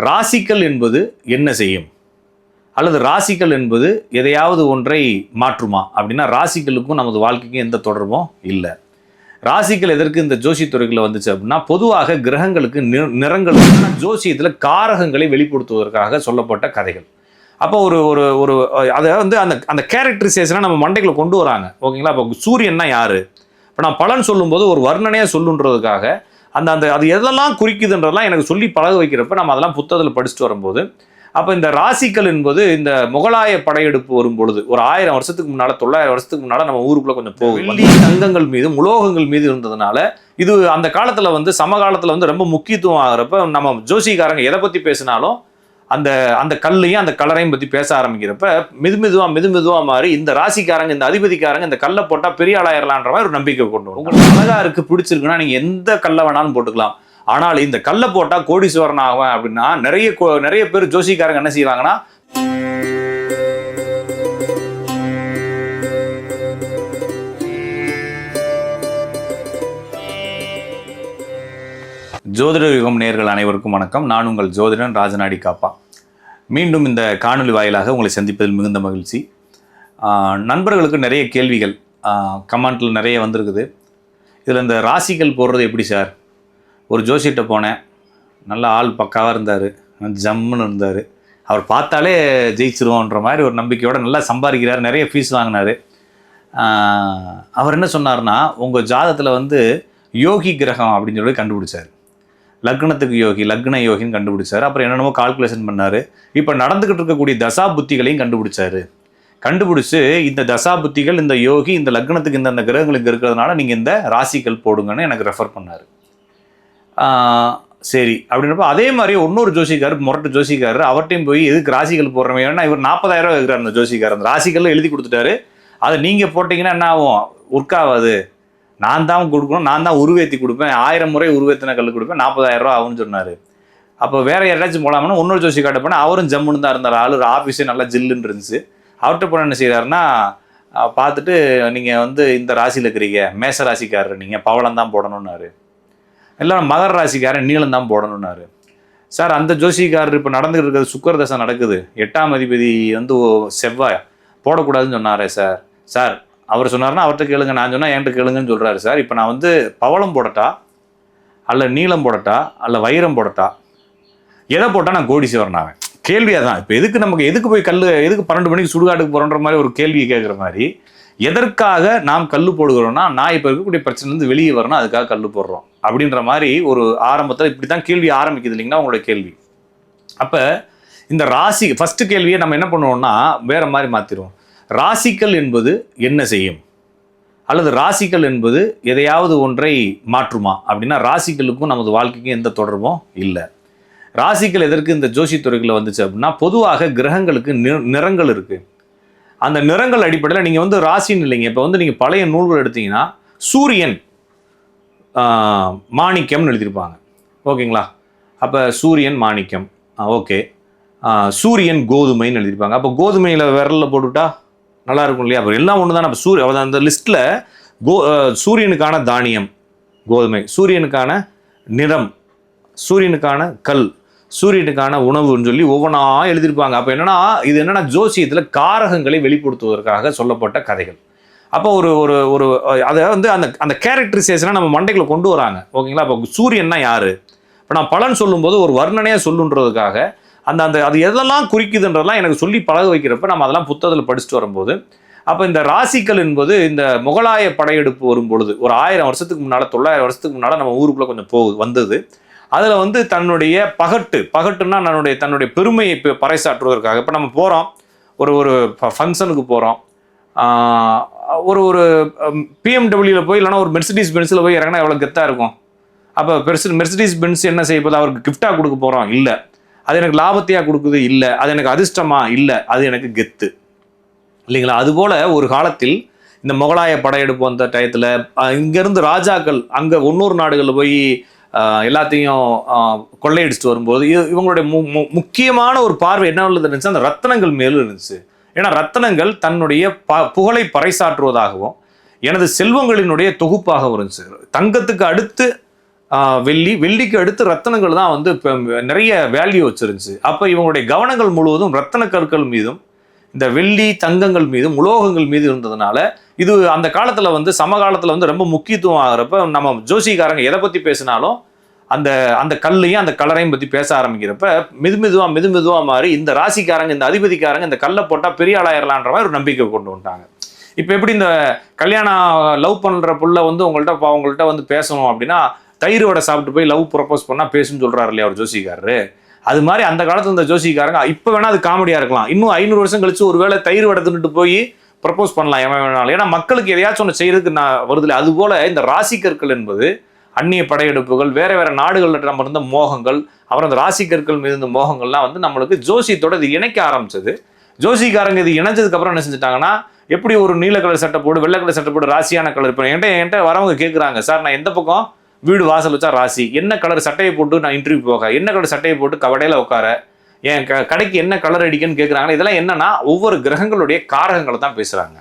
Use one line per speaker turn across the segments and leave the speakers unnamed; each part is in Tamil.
ராசிக்கல் என்பது என்ன செய்யும்? அல்லது ராசிக்கல் என்பது எதையாவது ஒன்றை மாற்றுமா? அப்படின்னா ராசிகளுக்கும் நமது வாழ்க்கைக்கும் எந்த தொடர்பும் இல்லை. ராசிகள் எதற்கு இந்த ஜோசித்துறைகளில் வந்துச்சு அப்படின்னா பொதுவாக கிரகங்களுக்கு நி- நிறங்கள் ஜோசியத்தில் காரகங்களை வெளிப்படுத்துவதற்காக சொல்லப்பட்ட கதைகள். அப்போ ஒரு ஒரு ஒரு அதை வந்து அந்த அந்த கேரக்டரைசேஷனை நம்ம மண்டைக்குள்ள கொண்டு வராங்க. ஓகேங்களா? அப்போ சூரியன்னா யார்? இப்போ நான் பலன் சொல்லும்போது ஒரு வர்ணனையாக சொல்லுன்றதுக்காக அந்த அந்த அது எதெல்லாம் குறிக்குதுன்றதெல்லாம் எனக்கு சொல்லி பழக வைக்கிறப்ப நம்ம அதெல்லாம் புத்தகத்தில் படிச்சுட்டு வரும்போது அப்போ இந்த ராசிக்கல் என்பது இந்த முகலாய படையெடுப்பு வரும் பொழுது ஒரு ஆயிரம் வருஷத்துக்கு முன்னால தொள்ளாயிரம் வருஷத்துக்கு முன்னால நம்ம ஊருக்குள்ள கொஞ்சம் போகும். தங்கங்கள் மீது உலோகங்கள் மீது இருந்ததுனால இது அந்த காலத்துல வந்து சமகாலத்துல வந்து ரொம்ப முக்கியத்துவம் ஆகிறப்ப நம்ம ஜோசிகாரங்க எதை பத்தி பேசினாலும் அந்த அந்த கல்லையும் அந்த கலரையும் பத்தி பேச ஆரம்பிக்கிறப்ப மெது மெதுவா மெது மெதுவா மாறி இந்த ராசிக்காரங்க இந்த அதிபதிக்காரங்க இந்த கல்லை போட்டா பெரிய ஆளாயிரலான்ற மாதிரி ஒரு நம்பிக்கை கொண்டு வரும் உங்களுக்கு அழகா இருக்கு பிடிச்சிருக்குன்னா நீங்க எந்த கல்லை வேணாலும் போட்டுக்கலாம். ஆனால் இந்த கல்லை போட்டா கோடீஸ்வரன் ஆகும் அப்படின்னா நிறைய நிறைய பேர் ஜோசிக்காரங்க என்ன செய்வாங்கன்னா ஜோதிட யுகம் நேர்கள் அனைவருக்கும் வணக்கம். நான் உங்கள் ஜோதிடன் ராஜநாடி காப்பா. மீண்டும் இந்த காணொளி வாயிலாக உங்களை சந்திப்பதில் மிகுந்த மகிழ்ச்சி. நண்பர்களுக்கு நிறைய கேள்விகள் கமெண்ட்டில் நிறைய வந்திருக்குது. இதில் இந்த ராசிகள் போடுறது எப்படி சார்? ஒரு ஜோசிகிட்ட போனேன். நல்ல ஆள் பக்காவாக இருந்தார். ஜம்முன்னு இருந்தார். அவர் பார்த்தாலே ஜெயிச்சிருவோன்ற மாதிரி ஒரு நம்பிக்கையோடு நல்லா சம்பாதிக்கிறார். நிறைய ஃபீஸ் வாங்கினார். அவர் என்ன சொன்னார்னா உங்கள் ஜாதத்தில் வந்து யோகி கிரகம் அப்படின்னு சொல்லி கண்டுபிடிச்சார். லக்னத்துக்கு யோகி லக்ன யோகின்னு கண்டுபிடிச்சார். அப்புறம் என்னென்னமோ கால்குலேஷன் பண்ணார். இப்போ நடந்துக்கிட்டு இருக்கக்கூடிய தசா புத்திகளையும் கண்டுபிடிச்சாரு. கண்டுபிடிச்சு இந்த தசா புத்திகள் இந்த யோகி இந்த லக்னத்துக்கு இந்த அந்த கிரகங்கள் இங்கே இருக்கிறதுனால நீங்கள் இந்த ராசிகள் போடுங்கன்னு எனக்கு ரெஃபர் பண்ணார். சரி. அப்படின்றப்ப அதே மாதிரி இன்னொரு ஜோசிக்கார் முரட்டு ஜோசிக்காரர் அவர்கிட்டையும் போய் எதுக்கு ராசிகள் போடுறமே? ஏன்னா இவர் நாற்பதாயிரம் இருக்கிறார் அந்த ஜோசிக்கார். அந்த ராசிகள் எழுதி கொடுத்துட்டாரு. அதை நீங்கள் போட்டிங்கன்னா என்ன ஆகும்? ஒர்க் ஆகாது நான் தான் கொடுக்கணும் நான் தான் உருவேத்தி கொடுப்பேன். ஆயிரம் முறை உருவேத்தின கல் கொடுப்பேன் நாற்பதாயிரம் ரூபா ஆகும்னு சொன்னார். அப்போ வேற யாராச்சும் போகலாம்னா இன்னொரு ஜோசி காட்ட போனால் அவரும் ஜம்முன்னு தான் இருந்தார். ஆளு ஆஃபீஸே நல்லா ஜில்லுன்னு இருந்துச்சு. அவர்கிட்ட போன என்ன செய்கிறாருன்னா பார்த்துட்டு நீங்கள் வந்து இந்த ராசியில் இருக்கிறீங்க. மேச ராசிக்காரர் நீங்கள் பவளம் தான் போடணுன்னாரு இல்லை மகர ராசிக்காரன் நீளம் தான் போடணுன்னாரு சார் அந்த ஜோசிக்காரர் இப்போ நடந்துகிட்டு இருக்கிறது சுக்கர தசை நடக்குது. எட்டாம் அதிபதி வந்து ஓ- செவ்வாய். போடக்கூடாதுன்னு சொன்னாரே சார். சார் அவர் சொன்னார்னா அவர்கிட்ட கேளுங்க நான் சொன்னால் என்கிட்ட கேளுங்கன்னு சொல்கிறாரு சார். இப்போ நான் வந்து பவளம் போடட்டா? அல்ல நீளம் போடட்டா? அல்ல வைரம் போடட்டா? எதை போட்டால் நான் கோடீஸ்வரன் அவன் கேள்வி அதான். இப்போ எதுக்கு நமக்கு எதுக்கு போய் கல் எதுக்கு பன்னெண்டு மணிக்கு சுடுகாட்டுக்கு போகிறோன்ற மாதிரி ஒரு கேள்வியை கேட்குற மாதிரி எதற்காக நாம் கல் போடுகிறோம்னா நான் இப்போ இருக்கக்கூடிய பிரச்சனைலேருந்து வெளியே வரணும் அதுக்காக கல் போடுறோம். அப்படின்ற மாதிரி ஒரு ஆரம்பத்தில் இப்படி தான் கேள்வி ஆரம்பிக்குது இல்லைங்களா உங்களோட கேள்வி. அப்போ இந்த ராசி ஃபஸ்ட்டு கேள்வியை நம்ம என்ன பண்ணுவோம்னா வேறு மாதிரி மாற்றிடுவோம் ராசிக்கல் என்பது என்ன செய்யும்? அல்லது ராசிக்கல் என்பது எதையாவது ஒன்றை மாற்றுமா? அப்படின்னா ராசிகளுக்கும் நமது வாழ்க்கைக்கும் எந்த தொடர்பும் இல்லை. ராசிகள் எதற்கு இந்த ஜோசித்துறைகளில் வந்துச்சு அப்படின்னா பொதுவாக கிரகங்களுக்கு நிறங்கள் இருக்குது அந்த நிறங்கள் அடிப்படையில் நீங்கள் வந்து ராசின்னு இல்லைங்க. இப்போ வந்து நீங்கள் பழைய நூல்கள் எடுத்தீங்கன்னா சூரியன் மாணிக்கம்னு எழுதியிருப்பாங்க. ஓகேங்களா? அப்போ சூரியன் மாணிக்கம். ஓகே. சூரியன் கோதுமைன்னு எழுதியிருப்பாங்க. அப்போ கோதுமையில் விரலில் போட்டுவிட்டா நல்லா இருக்கும் இல்லையா? அப்போ எல்லாம் ஒன்று தான் நம்ம சூரிய அந்த லிஸ்ட்டில் கோ சூரியனுக்கான தானியம் கோதுமை சூரியனுக்கான நிறம் சூரியனுக்கான கல் சூரியனுக்கான உணவுன்னு சொல்லி ஒவ்வொன்றா எழுதியிருப்பாங்க. அப்போ என்னென்னா இது என்னென்னா ஜோசியத்தில் காரகங்களை வெளிப்படுத்துவதற்காக சொல்லப்பட்ட கதைகள். அப்போ ஒரு ஒரு ஒரு அதை வந்து அந்த அந்த கேரக்டரைசேஷனை நம்ம மண்டைக்குள்ள கொண்டு வராங்க. ஓகேங்களா? அப்போ சூரியன்னா யார்? இப்போ நான் பலன் சொல்லும்போது ஒரு வர்ணனையாக சொல்லுன்றதுக்காக அந்த அந்த அது எதெல்லாம் குறிக்குதுன்றதெல்லாம் எனக்கு சொல்லி பழக வைக்கிறப்ப நம்ம அதெல்லாம் புத்தகத்தில் படிச்சுட்டு வரும்போது அப்போ இந்த ராசிக்கல் என்பது இந்த முகலாய படையெடுப்பு வரும் பொழுது ஒரு ஆயிரம் வருஷத்துக்கு முன்னால் தொள்ளாயிரம் வருஷத்துக்கு முன்னால் நம்ம ஊருக்குள்ளே கொஞ்சம் போகுது வந்தது. அதில் வந்து தன்னுடைய பகட்டு பகட்டுன்னா தன்னுடைய தன்னுடைய பெருமையை இப்போ பறைசாற்றுவதற்காக. இப்போ நம்ம போகிறோம் ஒரு ஒரு ஃபங்க்ஷனுக்கு போகிறோம் ஒரு ஒரு பிஎம்டபிள்யூவில் போய் இல்லைன்னா ஒரு மெர்சிடிஸ் பென்ஸில் போய் இறங்கினா எவ்வளோ கெத்தாக இருக்கும்? அப்போ பெருசு மெர்சிடிஸ் பென்ஸ் என்ன செய்ய போது அவருக்கு கிஃப்டாக கொடுக்க போகிறோம் இல்லை. அது எனக்கு லாபத்தையாக கொடுக்குது? இல்லை. அது எனக்கு அதிர்ஷ்டமா? இல்லை. அது எனக்கு கெத்து. இல்லைங்களா? அதுபோல் ஒரு காலத்தில் இந்த முகலாய படையெடுப்பு வந்த டயத்தில் இங்கேருந்து ராஜாக்கள் அங்கே இன்னொரு நாடுகளில் போய் எல்லாத்தையும் கொள்ளையடிச்சுட்டு கொள்ளையடிச்சிட்டு வரும்போது இவங்களுடைய மு மு- முக்கியமான ஒரு பார்வை என்ன உள்ளது இருந்துச்சு அந்த ரத்தனங்கள் மேலும் இருந்துச்சு. ஏன்னா ரத்தனங்கள் தன்னுடைய ப புகழை பறைசாற்றுவதாகவும் எனது செல்வங்களினுடைய தொகுப்பாகவும் இருந்துச்சு. தங்கத்துக்கு அடுத்து வெள்ளி வெள்ளிக்கு அடுத்து ரத்தனங்கள் தான் வந்து இப்போ நிறைய வேல்யூ வச்சிருந்துச்சு. அப்போ இவங்களுடைய கவனங்கள் முழுவதும் ரத்தன கற்கள் மீதும் இந்த வெள்ளி தங்கங்கள் மீதும் உலோகங்கள் மீது இருந்ததுனால இது அந்த காலத்தில் வந்து சமகாலத்தில் வந்து ரொம்ப முக்கியத்துவம் ஆகிறப்ப நம்ம ஜோசிக்காரங்க எதை பற்றி பேசினாலும் அந்த அந்த கல்லையும் அந்த கலரையும் பற்றி பேச ஆரம்பிக்கிறப்ப மிது மெதுவாக மெது மெதுவாக மாறி இந்த ராசிக்காரங்க இந்த அதிபதிக்காரங்க இந்த கல்லை போட்டால் பெரிய ஆளாயிரலான்ற மாதிரி ஒரு நம்பிக்கை கொண்டு வந்துட்டாங்க. இப்போ எப்படி இந்த கல்யாணம் லவ் பண்ணுற புள்ள வந்து உங்கள்கிட்ட இப்போ அவங்கள்ட்ட வந்து பேசணும் அப்படின்னா தயிர் வடை சாப்பிட்டு போய் லவ் ப்ரப்போஸ் பண்ணால் பேசுன்னு சொல்கிறாரு இல்லையா அவர் ஜோசிக்காரரு? அது மாதிரி அந்த காலத்தில் இந்த ஜோசிக்காரங்க இப்போ வேணால் அது காமெடியாக இருக்கலாம். இன்னும் ஐநூறு வருஷம் கழிச்சு ஒருவேளை தயிர் வடை தின்னுட்டு போய் ப்ரப்போஸ் பண்ணலாம் எவன் வேணாலும். ஏன்னா மக்களுக்கு எதையாச்சும் ஒன்று செய்யறதுக்கு நான் வருதில்லை அதுபோல் இந்த ராசி கற்கள் என்பது அந்நிய படையெடுப்புகள் வேறு வேறு நாடுகளில் நம்ம இருந்த மோகங்கள் அப்புறம் அந்த ராசி கற்கள் மீது இருந்த மோகங்கள்லாம் வந்து நம்மளுக்கு ஜோசியத்தோட இது இணைக்க ஆரம்பிச்சது. ஜோசிக்காரங்க இது இணைஞ்சதுக்கப்புறம் என்ன செஞ்சுட்டாங்கன்னா எப்படி ஒரு நீல கலர் சட்டை போடு வெள்ளை கலர் சட்டை போடு ராசியான கலர் இப்போ என்கிட்ட என்கிட்ட வரவங்க கேட்குறாங்க சார் நான் எந்த பக்கம் வீடு வாசல் வச்சா ராசி. என்ன கலர் சட்டையை போட்டு நான் இன்டர்வியூ போக? என்ன கலர் சட்டையை போட்டு கவடையில் உட்கார? என் க கடைக்கு என்ன கலர் அடிக்கன்னு கேட்குறாங்க இதெல்லாம் என்னன்னா ஒவ்வொரு கிரகங்களுடைய காரகங்களை தான் பேசுகிறாங்க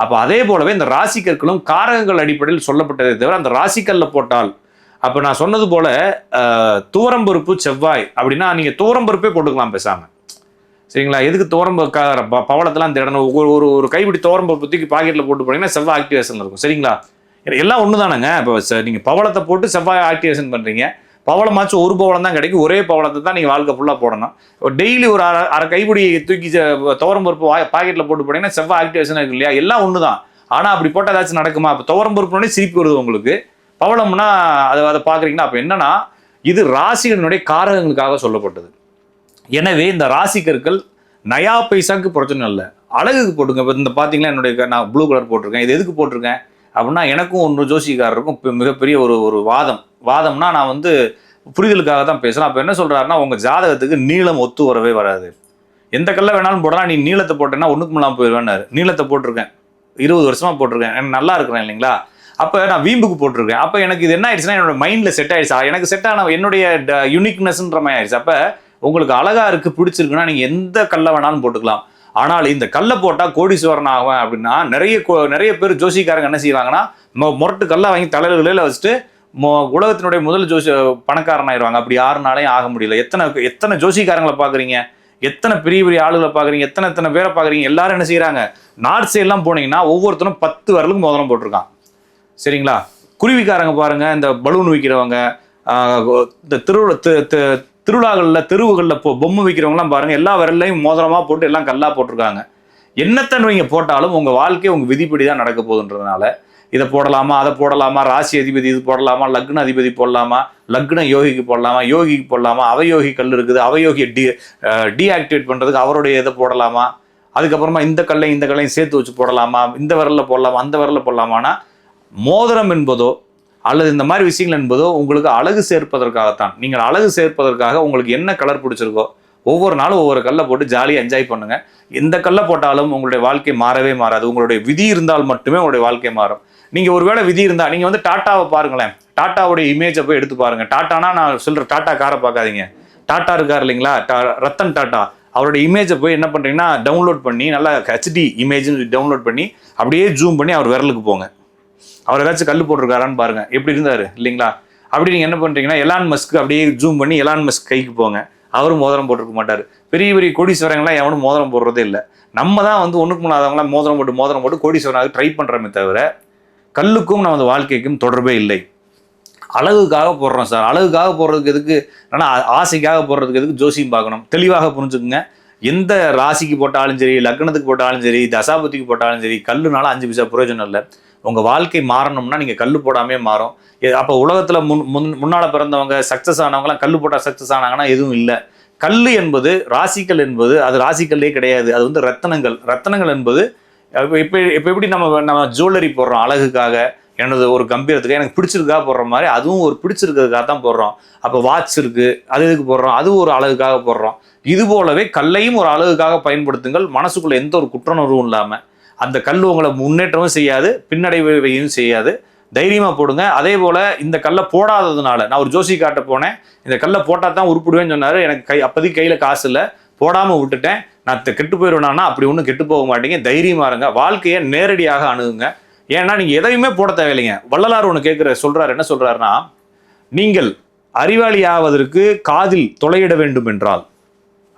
அப்போ அதே போலவே இந்த ராசிக்கற்களும் காரகங்கள் அடிப்படையில் சொல்லப்பட்டதே தவிர அந்த ராசிக்கல்ல போட்டால் அப்போ நான் சொன்னது போல தூரம் துவரம்பருப்பு செவ்வாய் அப்படின்னா நீங்கள் துவரம்பருப்பே போட்டுக்கலாம் பேசாமல் சரிங்களா? எதுக்கு துவரம்பு க ப- பவளத்தெல்லாம் தேடணும்? ஒரு ஒரு ஒரு கைப்பிடி துவரம்பருப்பு தூக்கி பாக்கெட்டில் போட்டு போனீங்கன்னா செவ்வாய் ஆக்டிவேஷன் இருக்கும். சரிங்களா? எல்லாம் ஒன்று தானேங்க இப்போ நீங்கள் பவளத்தை போட்டு செவ்வாய் ஆக்டிவேஷன் பண்ணுறீங்க பவளமாச்சும் ஒரு பவளம் தான் கிடைக்கும். ஒரே பவளத்தை தான் நீங்கள் வாழ்க்கை ஃபுல்லாக போடணும். டெய்லி ஒரு அரை அரை கைப்பிடி தூக்கி துவரம் பருப்பு பாக்கெட்டில் போட்டு போட்டிங்கன்னா செவ்வாய் ஆக்டிவேஷன் இருக்கு இல்லையா? எல்லாம் ஒன்று தான் ஆனால் அப்படி போட்டால் ஏதாச்சும் நடக்குமா? இப்போ துவரம் பருப்புனே சிரிப்பு வருது உங்களுக்கு. பவளம்னா அதை அதை பார்க்குறீங்கன்னா அப்போ என்னன்னா இது ராசிகளினுடைய காரகங்களுக்காக சொல்லப்பட்டது. எனவே இந்த ராசி கற்கள் நயா பைசாக்கு பிரச்சனை இல்லை. அழகுக்கு போட்டுங்க. இப்போ இந்த பார்த்தீங்களா என்னுடைய க- நான் ப்ளூ கலர் போட்டிருக்கேன். இது எதுக்கு போட்டிருக்கேன்? அப்படின்னா எனக்கும் ஒன்று ஜோசிக்காரருக்கும் பெ- மிகப்பெரிய ஒரு ஒரு வாதம். வாதம்னா நான் வந்து புரிதலுக்காக தான் பேசுகிறேன் அப்போ என்ன சொல்கிறாருன்னா உங்கள் ஜாதகத்துக்கு நீளம் ஒத்து வரவே வராது. எந்த கல்ல வேணாலும் போடலாம் நீ நீளத்தை போட்டேன்னா ஒன்றுக்கும் இல்லாமல் போயிடுவேன்னாரு நீளத்தை போட்டிருக்கேன். இருபது வருஷமாக போட்டிருக்கேன். எனக்கு நல்லா இருக்கிறேன் இல்லைங்களா? அப்போ நான் வீம்புக்கு போட்டிருக்கேன். அப்போ எனக்கு இது என்ன ஆயிடுச்சுன்னா என்னோட மைண்டில் செட் ஆயிடுச்சா. எனக்கு செட் ஆன என்னுடைய யூனிக்னஸ்ன்ற மாதிரி ஆயிடுச்சு. அப்போ உங்களுக்கு அழகாக இருக்குது பிடிச்சிருக்குன்னா நீங்கள் எந்த கல்லை வேணாலும் போட்டுக்கலாம். ஆனால் இந்த கல்லை போட்டால் கோடீஸ்வரன் ஆகும் அப்படின்னா நிறைய கோ- நிறைய பேர் ஜோசிக்காரங்க என்ன செய்வாங்கன்னா மொ- முரட்டு கல்லை வாங்கி தலைவர்களில் வச்சுட்டு மொ- உலகத்தினுடைய முதல் ஜோசி பணக்காரன் ஆயிடுவாங்க அப்படி யாருனாலையும் ஆக முடியல. எத்தனை எத்தனை ஜோசிக்காரங்களை பார்க்குறீங்க? எத்தனை பெரிய பெரிய ஆளுகளை பார்க்குறீங்க? எத்தனை எத்தனை பேரை பார்க்குறீங்க? எல்லாரும் என்ன செய்கிறாங்க நார்த் சைட்லாம் போனீங்கன்னா ஒவ்வொருத்தரும் பத்து வரலுக்கு மோதிரம் போட்டிருக்கான். சரிங்களா? குருவிக்காரங்க பாருங்கள் இந்த பலூன் விற்கிறவங்க இந்த திருவிழா திருவிழாக்களில் தெருவுகளில் பொ பொம்மை விற்கிறவங்களாம் பாருங்கள் எல்லா விரல்லையும் மோதிரமாக போட்டு எல்லாம் கல்லாக போட்டிருக்காங்க. என்னத்தன் நீங்கள் போட்டாலும் உங்கள் வாழ்க்கை உங்கள் விதிப்படி தான் நடக்க போகுதுன்றதுனால இதை போடலாமா அதை போடலாமா ராசி அதிபதி இது போடலாமா லக்ன அதிபதி போடலாமா லக்ன யோகிக்கு போடலாமா யோகிக்கு போடலாமா அவயோகி கல் இருக்குது அவயோகியை டி டீஆக்டிவேட் பண்ணுறதுக்கு அவருடைய இதை போடலாமா அதுக்கப்புறமா இந்த கல்லையும் இந்த கல்லையும் சேர்த்து வச்சு போடலாமா இந்த விரல்ல போடலாமா அந்த விரலில் போடலாமான்னா மோதிரம் என்பதோ அல்லது இந்த மாதிரி விஷயங்கள் என்பதோ உங்களுக்கு அழகு சேர்ப்பதற்காகத்தான். நீங்கள் அழகு சேர்ப்பதற்காக உங்களுக்கு என்ன கலர் பிடிச்சிருக்கோ ஒவ்வொரு நாளும் ஒவ்வொரு கல்லை போட்டு ஜாலியாக என்ஜாய் பண்ணுங்க. எந்த கல்லை போட்டாலும் உங்களுடைய வாழ்க்கை மாறவே மாறாது. உங்களுடைய விதி இருந்தால் மட்டுமே உங்களுடைய வாழ்க்கை மாறும். நீங்கள் ஒருவேளை விதி இருந்தால் நீங்கள் வந்து டாட்டாவை பாருங்களேன். டாட்டாவுடைய இமேஜை போய் எடுத்து பாருங்க. டாட்டானா நான் சொல்கிற டாட்டா காரை பார்க்காதீங்க. டாட்டா இருக்கார் இல்லைங்களா? டா- ரத்தன் டாட்டா. அவருடைய இமேஜை போய் என்ன பண்ணுறீங்கன்னா டவுன்லோட் பண்ணி நல்லா ஹெச்டி இமேஜ் டவுன்லோட் பண்ணி அப்படியே ஜூம் பண்ணி அவர் விரலுக்கு போங்க. அவர் ஏதாச்சும் கல் போட்டிருக்காரான்னு பாருங்க. எப்படி இருந்தாரு இல்லைங்களா? அப்படி நீங்க என்ன பண்றீங்கன்னா எலான் மஸ்க்கு அப்படியே ஜூம் பண்ணி எலான் மஸ்க் கைக்கு போங்க. அவரும் மோதிரம் போட்டிருக்க மாட்டார். பெரிய பெரிய கோடீஸ்வரங்களாம் எவனும் மோதிரம் போடுறதே இல்லை. நம்ம தான் வந்து ஒண்ணுக்கு முன்னாதவங்களாம் மோதிரம் போட்டு மோதிரம் போட்டு கோடீஸ்வரனாக ட்ரை பண்றோமே தவிர கல்லுக்கும் நமது வாழ்க்கைக்கும் தொடர்பே இல்லை. அழகுக்காக போடுறோம் சார். அழகுக்காக போடுறதுக்கு எதுக்கு? ஆனால் ஆசைக்காக போடுறதுக்கு எதுக்கு ஜோசியம் பார்க்கணும். தெளிவாக புரிஞ்சுக்குங்க. எந்த ராசிக்கு போட்டாலும் சரி லக்னத்துக்கு போட்டாலும் சரி தசாபதிக்கு போட்டாலும் சரி கல்லுனால அஞ்சு பைசா பிரயோஜனம் இல்லை. உங்கள் வாழ்க்கை மாறணும்னா நீங்கள் கல் போடாமே மாறும். அப்போ உலகத்தில் முன் முன் முன்னால் பிறந்தவங்க சக்ஸஸ் ஆனவங்களாம் கல் போட்டால் சக்ஸஸ் ஆனாங்கன்னா எதுவும் இல்லை. கல் என்பது ராசிக்கல் என்பது அது ராசிக்கல்லே கிடையாது. அது வந்து ரத்தனங்கள். ரத்தனங்கள் என்பது இப்போ இப்போ இப்போ எப்படி நம்ம நம்ம ஜுவல்லரி போடுறோம் அழகுக்காக எனது ஒரு கம்பீரத்துக்கு எனக்கு பிடிச்சிருக்கா போடுற மாதிரி அதுவும் ஒரு பிடிச்சிருக்கிறதுக்காக தான் போடுறோம். அப்போ வாட்ச் இருக்குது அது எதுக்கு போடுறோம்? அதுவும் ஒரு அழகுக்காக போடுறோம். இது போலவே கல்லையும் ஒரு அழகுக்காக பயன்படுத்துங்கள். மனசுக்குள்ளே எந்த ஒரு குற்றணர்வும் இல்லாமல் அந்த கல் உங்களை முன்னேற்றமும் செய்யாது பின்னடைவையும் செய்யாது. தைரியமாக போடுங்க. அதே போல் இந்த கல்லை போடாததுனால நான் ஒரு ஜோசி காட்ட போனேன். இந்த கல்லை போட்டால் தான் உருப்பிடுவேன்னு சொன்னார். எனக்கு கை அப்போதைக்கு கையில் காசு இல்லை. போடாமல் விட்டுட்டேன். நான் கெட்டு போயிடுவேனா அப்படி ஒன்றும் கெட்டு போக மாட்டேங்க. தைரியமாக இருங்க. வாழ்க்கையை நேரடியாக அணுகுங்க. ஏன்னா நீங்கள் எதையுமே போட தேவையில்லைங்க. வள்ளலார் ஒன்று கேட்குற சொல்கிறாரு என்ன சொல்கிறாருன்னா நீங்கள் அறிவாளி ஆவதற்கு காதில் தொலையிட வேண்டும் என்றால்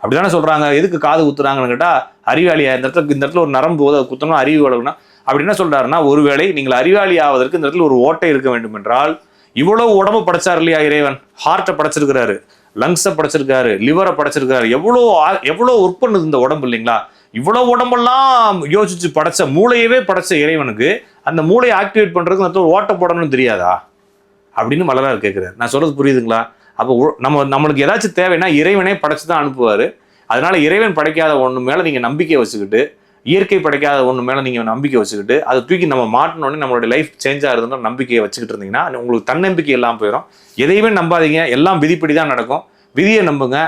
அப்படிதானே சொல்றாங்க. எதுக்கு காது குத்துறாங்கன்னு கேட்டா அறிவாளியா இந்த இடத்துல இந்த இடத்துல ஒரு நரம்பு போது குத்தணும் அறிவு வளர்க்கணும். அப்படி என்ன சொல்றாருன்னா ஒருவேளை நீங்கள் அறிவாளி ஆவதற்கு இந்த இடத்துல ஒரு ஓட்டை இருக்க வேண்டும் என்றால் இவ்வளவு உடம்பு படைச்சார் இல்லையா இறைவன்? ஹார்ட்டை படைச்சிருக்கிறாரு. லங்ஸை படைச்சிருக்காரு. லிவரை படைச்சிருக்காரு. எவ்வளோ ஆ- எவ்வளோ ஒர்க் பண்ணுது இந்த உடம்பு இல்லைங்களா? இவ்வளோ உடம்பெல்லாம் யோசிச்சு படைச்ச மூளையவே படைச்ச இறைவனுக்கு அந்த மூளையை ஆக்டிவேட் பண்ணுறதுக்கு அந்த இடத்துல ஓட்டை போடணும்னு தெரியாதா? அப்படின்னு மலரார் கேட்குறாரு. நான் சொல்கிறது புரியுதுங்களா? அப்போ நம்ம நம்மளுக்கு ஏதாச்சும் தேவைன்னா இறைவனே படைச்சு தான் அனுப்புவார். அதனால இறைவன் படைக்காத ஒன்று மேலே நீங்கள் நம்பிக்கை வச்சுக்கிட்டு இயற்கை படைக்காத ஒன்று மேலே நீங்கள் நம்பிக்கை வச்சுக்கிட்டு அதை தூக்கி நம்ம மாட்டினோடனே நம்மளுடைய லைஃப் சேஞ்ச் ஆகுதுன்ற நம்பிக்கையை வச்சுக்கிட்டு இருந்தீங்கன்னா உங்களுக்கு தன்னம்பிக்கை எல்லாம் போயிடும் எதையுமே நம்பாதீங்க. எல்லாம் விதிப்படி தான் நடக்கும். விதியை நம்புங்க.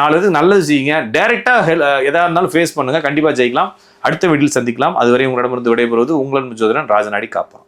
நாலு இது நல்லது செய்யுங்க. டைரெக்டாக ஹெல் எதாக இருந்தாலும் ஃபேஸ் பண்ணுங்க. கண்டிப்பாக ஜெயிக்கலாம். அடுத்த வீட்டில் சந்திக்கலாம். அதுவரை உங்களிடமிருந்து விடைபெறுவது உங்களின் ஜோதிடன் ராஜநாடி காப்பான்